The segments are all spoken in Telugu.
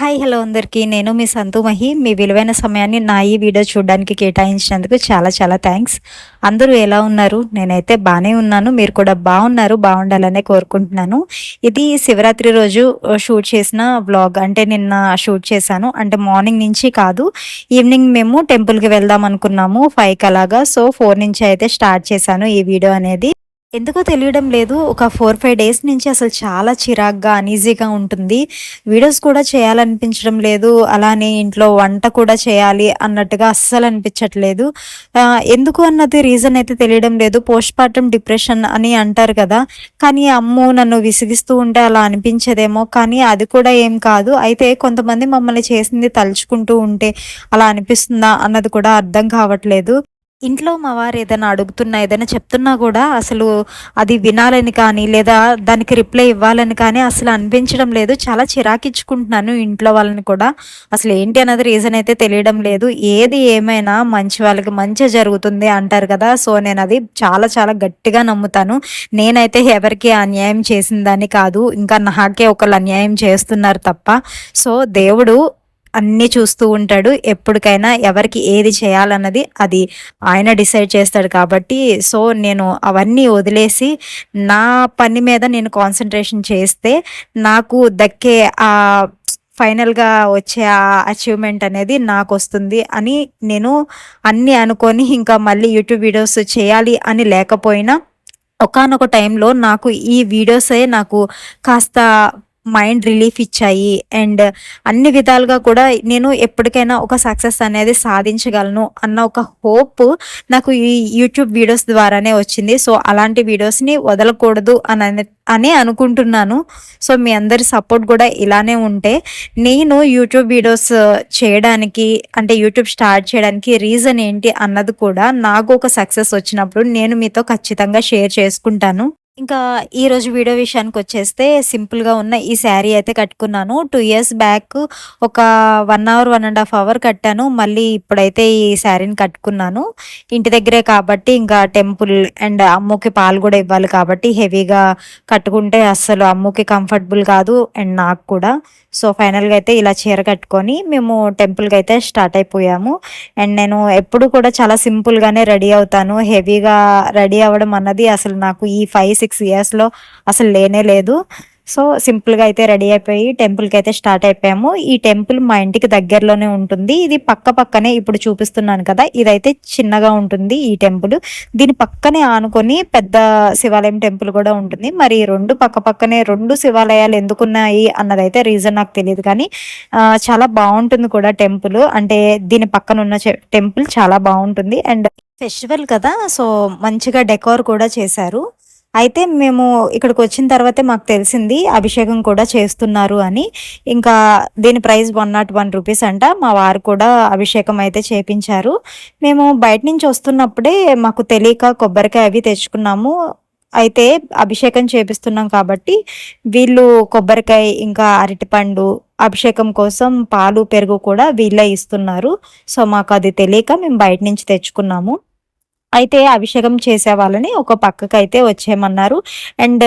హాయ్ హలో అందరికీ. నేను మీ సంతు మహి. మీ విలువైన సమయాన్ని నా ఈ వీడియో చూడడానికి కేటాయించినందుకు చాలా చాలా థ్యాంక్స్ అందరూ ఎలా ఉన్నారు? నేనైతే బాగానే ఉన్నాను. మీరు కూడా బాగున్నారు బాగుండాలనే కోరుకుంటున్నాను. ఇది శివరాత్రి రోజు షూట్ చేసిన వ్లాగ్ అంటే నిన్న షూట్ చేశాను. అంటే మార్నింగ్ నుంచి కాదు. ఈవినింగ్ మేము టెంపుల్కి వెళ్దాం అనుకున్నాము ఫైవ్కి అలాగా. సో ఫోర్ నుంచి అయితే స్టార్ట్ చేశాను ఈ వీడియో అనేది. ఎందుకో తెలియడం లేదు. ఒక ఫోర్ ఫైవ్ డేస్ నుంచి అసలు చాలా చిరాగ్గా అనీజీగా ఉంటుంది. వీడియోస్ కూడా చేయాలనిపించడం లేదు. అలానే ఇంట్లో వంట కూడా చేయాలి అన్నట్టుగా అస్సలు అనిపించట్లేదు. ఎందుకు అన్నది రీజన్ అయితే తెలియడం లేదు. పోస్ట్ పార్టమ్ డిప్రెషన్ అని అంటారు కదా. కానీ అమ్ము నన్ను విసిగిస్తూ ఉంటే అలా అనిపించదేమో. కానీ అది కూడా ఏం కాదు. అయితే కొంతమంది మమ్మల్ని చేసింది తలుచుకుంటూ ఉంటే అలా అనిపిస్తుందా అన్నది కూడా అర్థం కావట్లేదు. ఇంట్లో మా వారు ఏదైనా అడుగుతున్నా ఏదైనా చెప్తున్నా కూడా అసలు అది వినాలని కానీ లేదా దానికి రిప్లై ఇవ్వాలని కానీ అసలు అనిపించడం లేదు. చాలా చిరాకిచ్చుకుంటున్నాను ఇంట్లో వాళ్ళని కూడా. అసలు ఏంటి అన్నది రీజన్ అయితే తెలియడం లేదు. ఏది ఏమైనా మంచి వాళ్ళకి మంచి జరుగుతుంది అంటారు కదా. సో నేను అది చాలా చాలా గట్టిగా నమ్ముతాను. నేనైతే ఎవరికి అన్యాయం చేసిందని కాదు. ఇంకా నాకే ఒకళ్ళు అన్యాయం చేస్తున్నారు తప్ప. సో దేవుడు అన్నీ చూస్తూ ఉంటాడు. ఎప్పటికైనా ఎవరికి ఏది చేయాలన్నది అది ఆయన డిసైడ్ చేస్తాడు కాబట్టి సో నేను అవన్నీ వదిలేసి నా పని మీద నేను కాన్సన్ట్రేషన్ చేస్తే నాకు దక్కే ఆ ఫైనల్గా వచ్చే ఆ అచీవ్మెంట్ అనేది నాకు వస్తుంది అని నేను అన్నీ అనుకొని ఇంకా మళ్ళీ యూట్యూబ్ వీడియోస్ చేయాలి అని లేకపోయినా ఒకనొక టైంలో నాకు ఈ వీడియోసే నాకు కాస్త మైండ్ రిలీఫ్ ఇచ్చాయి. అండ్ అన్ని విధాలుగా కూడా నేను ఎప్పటికైనా ఒక సక్సెస్ అనేది సాధించగలను అన్న ఒక హోప్ నాకు ఈ యూట్యూబ్ వీడియోస్ ద్వారానే వచ్చింది. సో అలాంటి వీడియోస్ని వదలకూడదు అని అని అనుకుంటున్నాను. సో మీ అందరి సపోర్ట్ కూడా ఇలానే ఉంటే నేను యూట్యూబ్ వీడియోస్ చేయడానికి అంటే యూట్యూబ్ స్టార్ట్ చేయడానికి రీజన్ ఏంటి అన్నది కూడా నాకు ఒక సక్సెస్ వచ్చినప్పుడు నేను మీతో ఖచ్చితంగా షేర్ చేసుకుంటాను. ఇంకా ఈరోజు వీడియో విషయానికి వచ్చేస్తే సింపుల్గా ఉన్న ఈ శారీ అయితే కట్టుకున్నాను. టూ ఇయర్స్ బ్యాక్ ఒక one hour one and half hour కట్టాను. మళ్ళీ ఇప్పుడైతే ఈ శారీని కట్టుకున్నాను. ఇంటి దగ్గరే కాబట్టి ఇంకా టెంపుల్ అండ్ అమ్ముకి పాలు కూడా ఇవ్వాలి కాబట్టి హెవీగా కట్టుకుంటే అస్సలు అమ్ముకి కంఫర్టబుల్ కాదు అండ్ నాకు కూడా. సో ఫైనల్గా అయితే ఇలా చీర కట్టుకొని మేము టెంపుల్కి అయితే స్టార్ట్ అయిపోయాము. అండ్ నేను ఎప్పుడు కూడా చాలా సింపుల్గానే రెడీ అవుతాను. హెవీగా రెడీ అవ్వడం అన్నది అసలు నాకు ఈ ఫైవ్ సిక్స్ ఇయర్స్లో అసలు లేనే లేదు. సో సింపుల్గా అయితే రెడీ అయిపోయి టెంపుల్కి అయితే స్టార్ట్ అయిపోయాము. ఈ టెంపుల్ మా ఇంటికి దగ్గరలోనే ఉంటుంది. ఇది పక్క పక్కనే ఇప్పుడు చూపిస్తున్నాను కదా ఇదైతే చిన్నగా ఉంటుంది ఈ టెంపుల్. దీని పక్కనే ఆనుకొని పెద్ద శివాలయం టెంపుల్ కూడా ఉంటుంది. మరి రెండు పక్క పక్కనే రెండు శివాలయాలు ఎందుకున్నాయి అన్నదైతే రీజన్ నాకు తెలియదు కానీ చాలా బాగుంటుంది కూడా టెంపుల్. అంటే దీని పక్కన ఉన్న టెంపుల్ చాలా బాగుంటుంది. అండ్ ఫెస్టివల్ కదా సో మంచిగా డెకోర్ కూడా చేశారు. అయితే మేము ఇక్కడికి వచ్చిన తర్వాతే మాకు తెలిసింది అభిషేకం కూడా చేస్తున్నారు అని. ఇంకా దీని price one nought one rupees అంట. మా వారు కూడా అభిషేకం అయితే చేపించారు. మేము బయట నుంచి వస్తున్నప్పుడే మాకు తెలియక కొబ్బరికాయ అవి తెచ్చుకున్నాము. అయితే అభిషేకం చేపిస్తున్నాం కాబట్టి వీళ్ళు కొబ్బరికాయ ఇంకా అరటిపండు అభిషేకం కోసం పాలు పెరుగు కూడా వీళ్ళే ఇస్తున్నారు. సో మాకు అది తెలియక మేము బయట నుంచి తెచ్చుకున్నాము. అయితే అభిషేకం చేసే వాళ్ళని ఒక పక్కకు అయితే వచ్చేయమన్నారు. అండ్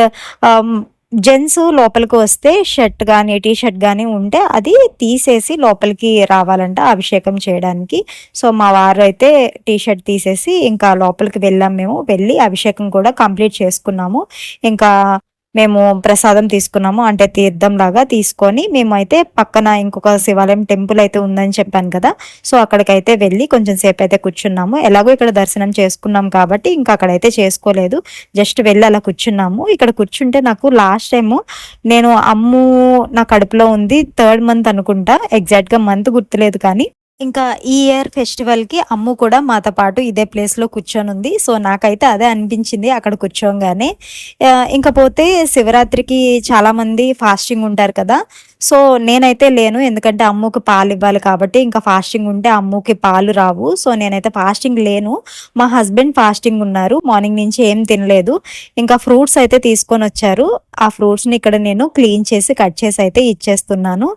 జెంట్స్ లోపలికి వస్తే షర్ట్ కానీ టీ షర్ట్ కానీ ఉంటే అది తీసేసి లోపలికి రావాలంట అభిషేకం చేయడానికి. సో మా వారు అయితే టీ షర్ట్ తీసేసి ఇంకా లోపలికి వెళ్ళాం మేము. వెళ్ళి అభిషేకం కూడా కంప్లీట్ చేసుకున్నాము. ఇంకా మేము ప్రసాదం తీసుకున్నాము. అంటే తీర్థం లాగా తీసుకొని మేమైతే పక్కన ఇంకొక శివాలయం టెంపుల్ అయితే ఉందని చెప్పాను కదా. సో అక్కడికైతే వెళ్ళి కొంచెం సేపు అయితే కూర్చున్నాము. ఎలాగో ఇక్కడ దర్శనం చేసుకున్నాం కాబట్టి ఇంకా అక్కడైతే చేసుకోలేదు. జస్ట్ వెళ్ళి అలా కూర్చున్నాము. ఇక్కడ కూర్చుంటే నాకు లాస్ట్ టైము నేను అమ్ము నా కడుపులో ఉంది థర్డ్ మంత్ అనుకుంటా. ఎగ్జాక్ట్గా మంత్ గుర్తులేదు కానీ ఇంకా ఈ ఇయర్ ఫెస్టివల్కి అమ్ము కూడా మాతో పాటు ఇదే ప్లేస్లో కూర్చొని ఉంది. సో నాకైతే అదే అనిపించింది అక్కడ కూర్చోగానే. ఇంకా పోతే శివరాత్రికి చాలామంది ఫాస్టింగ్ ఉంటారు కదా. సో నేనైతే లేను ఎందుకంటే అమ్ముకి పాలు ఇవ్వాలి కాబట్టి ఇంకా ఫాస్టింగ్ ఉంటే అమ్ముకి పాలు రావు. సో నేనైతే ఫాస్టింగ్ లేను. మా హస్బెండ్ ఫాస్టింగ్ ఉన్నారు. మార్నింగ్ నుంచి ఏం తినలేదు. ఇంకా ఫ్రూట్స్ అయితే తీసుకొని వచ్చారు. ఆ ఫ్రూట్స్ని ఇక్కడ నేను క్లీన్ చేసి కట్ చేసి అయితే ఇచ్చేస్తున్నాను.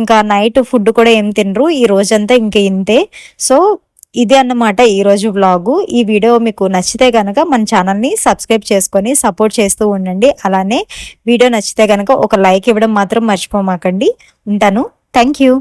ఇంకా నైట్ ఫుడ్ కూడా ఏం తినరు. ఈ రోజంతా ఇంక ఇంతే సో ఇదే అన్నమాట ఈరోజు వ్లాగు. ఈ వీడియో మీకు నచ్చితే కనుక మన ఛానల్ని సబ్స్క్రైబ్ చేసుకొని సపోర్ట్ చేస్తూ ఉండండి. అలానే వీడియో నచ్చితే కనుక ఒక లైక్ ఇవ్వడం మాత్రం మర్చిపోమాకండి. ఉంటాను. Thank you.